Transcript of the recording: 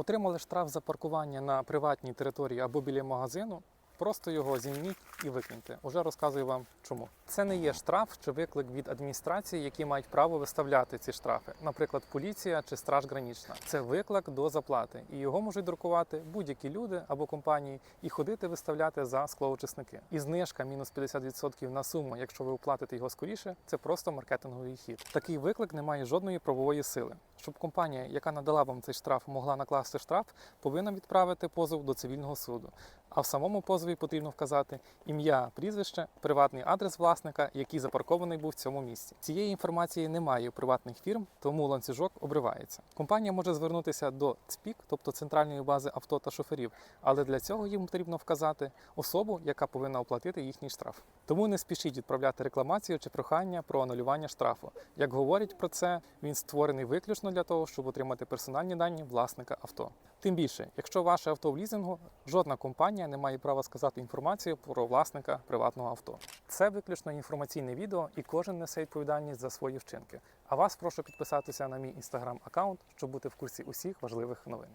Отримали штраф за паркування на приватній території або біля магазину. Просто його зніміть і викиньте. Уже розказую вам чому. Це не є штраф чи виклик від адміністрації, які мають право виставляти ці штрафи, наприклад, поліція чи страж гранічна. Це виклик до заплати, і його можуть друкувати будь-які люди або компанії і ходити виставляти за склоочисники. І знижка мінус 50% на суму, якщо ви оплатите його скоріше, це просто маркетинговий хід. Такий виклик не має жодної правової сили. Щоб компанія, яка надала вам цей штраф, могла накласти штраф, повинна відправити позов до цивільного суду. А в самому позові потрібно вказати ім'я, прізвище, приватний адрес власника, який запаркований був в цьому місці. Цієї інформації немає у приватних фірм, тому ланцюжок обривається. Компанія може звернутися до ЦПІК, тобто центральної бази авто та шоферів, але для цього їм потрібно вказати особу, яка повинна оплатити їхній штраф. Тому не спішіть відправляти рекламацію чи прохання про анулювання штрафу. Як говорять про це, він створений виключно для того, щоб отримати персональні дані власника авто. Тим більше, якщо ваше авто в лізингу, жодна компанія не має права сказати інформацію про власника приватного авто. Це виключно інформаційне відео, і кожен несе відповідальність за свої вчинки. А вас прошу підписатися на мій інстаграм аккаунт, щоб бути в курсі усіх важливих новин.